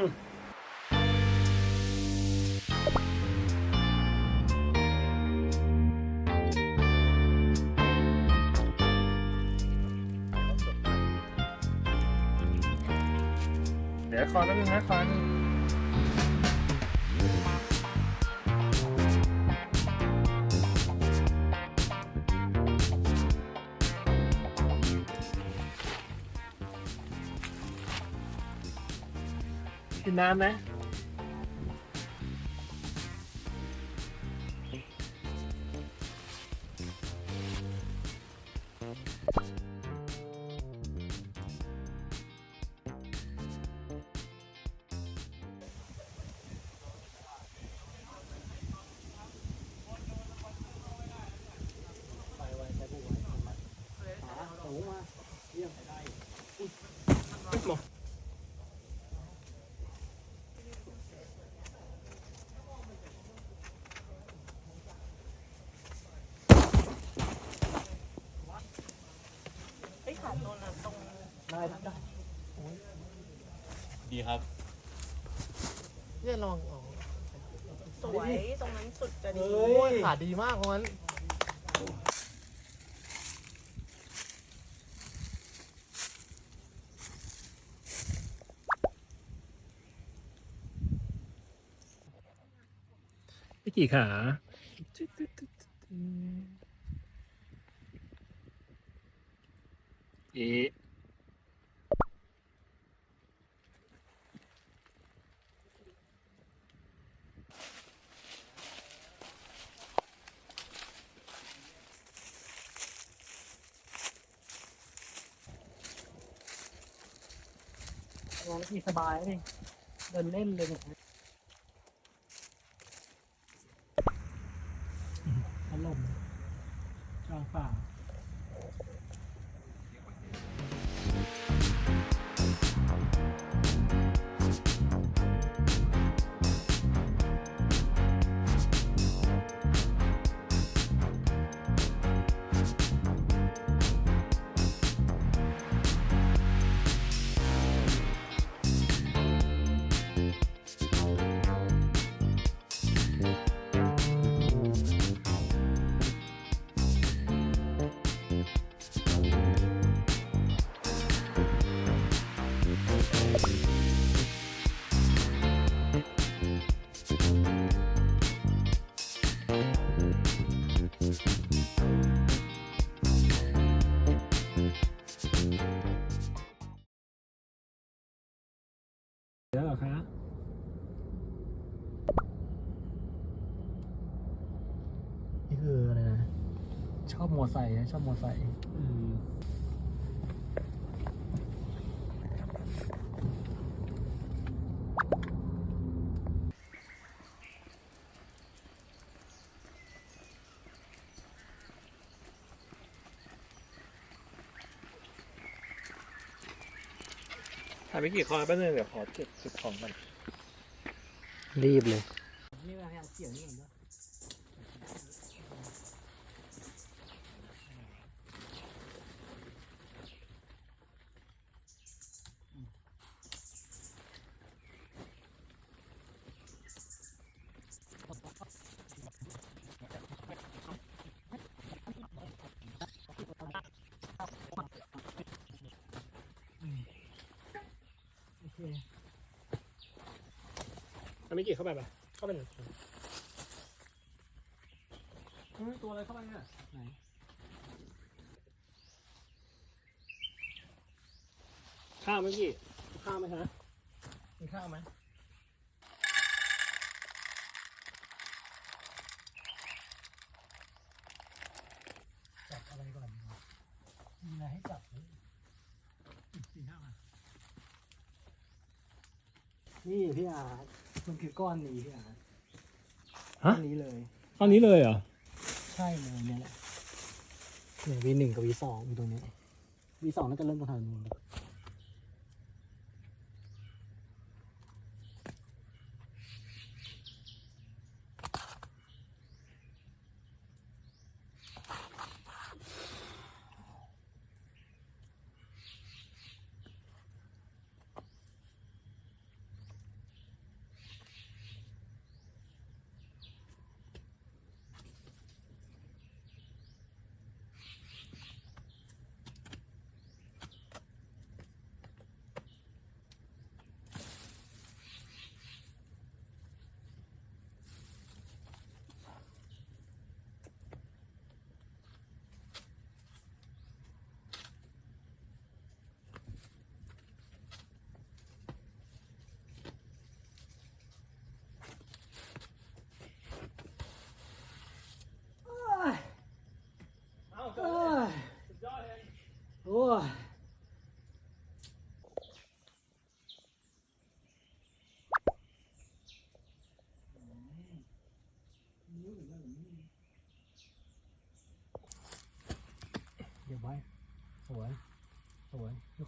เดี๋ยวคอนิดนึงนะคอนิ กินน้ ได้ได้ดีครับ เนี่ยลองออกสวย ตรงนั้นสุดจะดีโอ้ยขาดีมากเพราะงั้นพี่กี่ขาเอ๊ะ งานที่สบายเลยเดินเล่นเลยเนี่ย ชอบมอไซค์นะชอบมอไซค์อืมถ่ายไม่กี่คอแป๊บนึงเดี๋ยวขอเก็บเก็บของกันรีบเลย นี่อะไรอะเกี่ยวนี่เหรอโอเคถ่ายไม่กี่เข้าไปปะเข้าไปหนึ่งเฮ้ยตัวอะไรเข้าไปเนี่ยไหนข้าวไหมพี่ข้าวไหมฮะมีข้าวไหมจับอะไรก่อนดีกว่ามีอะไรให้จับไหมสี่ห้ามา นี่พี่อาร์ตมันคือก้อนนี้พี่อาร์ตก้อนนี้เลย ข้าวนี้เลยเหรอ ใช่เลยเนี่ยแหละเนี่ยวีหนึ่งกับวีสองอยู่ตรงนี้วีสองน่าจะเริ่มตรงทางนู้น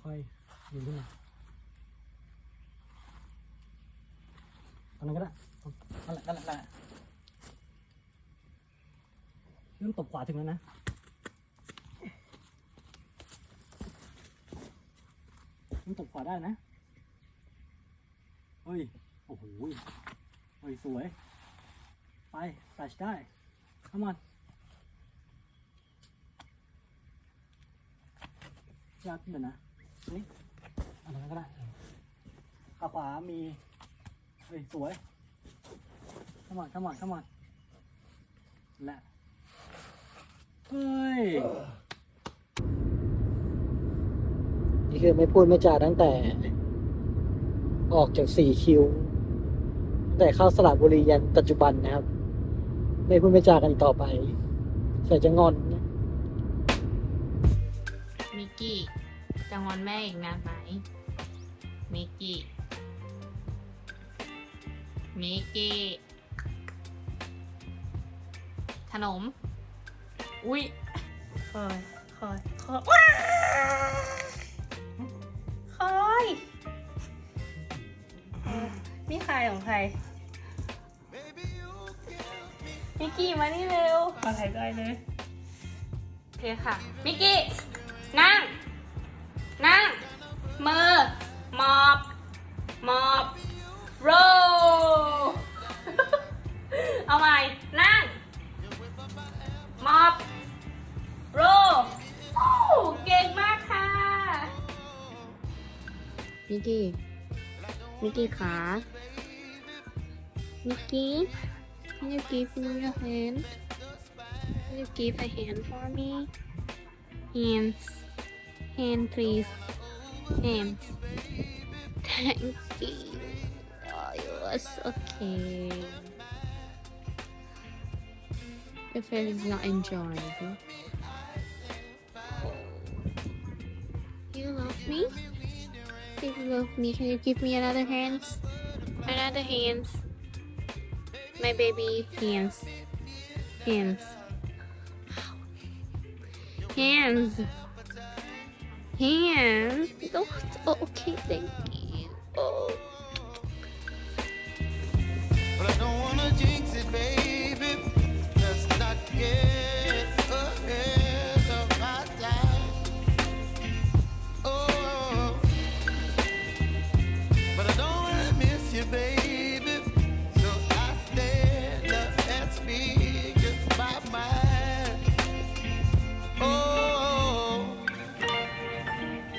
ค่อยๆยืนขึ้นมาตอนนั้นก็ได้นั่นแหละนั่นแหละนั่นแหละเริ่มตบขวาถึงแล้วนะเริ่มตบขวาได้นะเฮ้ย โอ้โหเฮ้ย สวย ไปตัชได้ come on ยากขึ้นเลยนะ นี่อันนั้นก็ได้ขาขวามีเฮ้ยสวย come on come on come on และเฮ้ยนี่คือไม่พูดไม่จาตั้งแต่ ออกจากสี่คิวตั้งแต่เข้าสระบุรียันปัจจุบันนะครับ ไม่พูดไม่จากันอีกต่อไป ใส่จะงอนนะมิกกี้ จะงอนแม่อีกนานไหม มิกกี้ มิกกี้ ขนม อุ้ยคอยคอยคอยว้าวคอยเออนี่ใครของใคร มิกกี้มานี่เร็วขอหายใจเลยโอเคค่ะ มิกกี้ นั่งนั่ง มือมอบมอบโรเอาใหม่นั่งมอบโรโอ้เก่งมากค่ะ มิกกี้ มิกกี้ขา มิกกี้ can you give me your hand can you give a hand for me hands hand please hands thank you oh you are so okay your face is not enjoying. You love me? You love me, can you give me another hands? Another hands. My baby hands. Hands. Hands. Hands. Oh, oh, okay, thank you. Oh. But I don't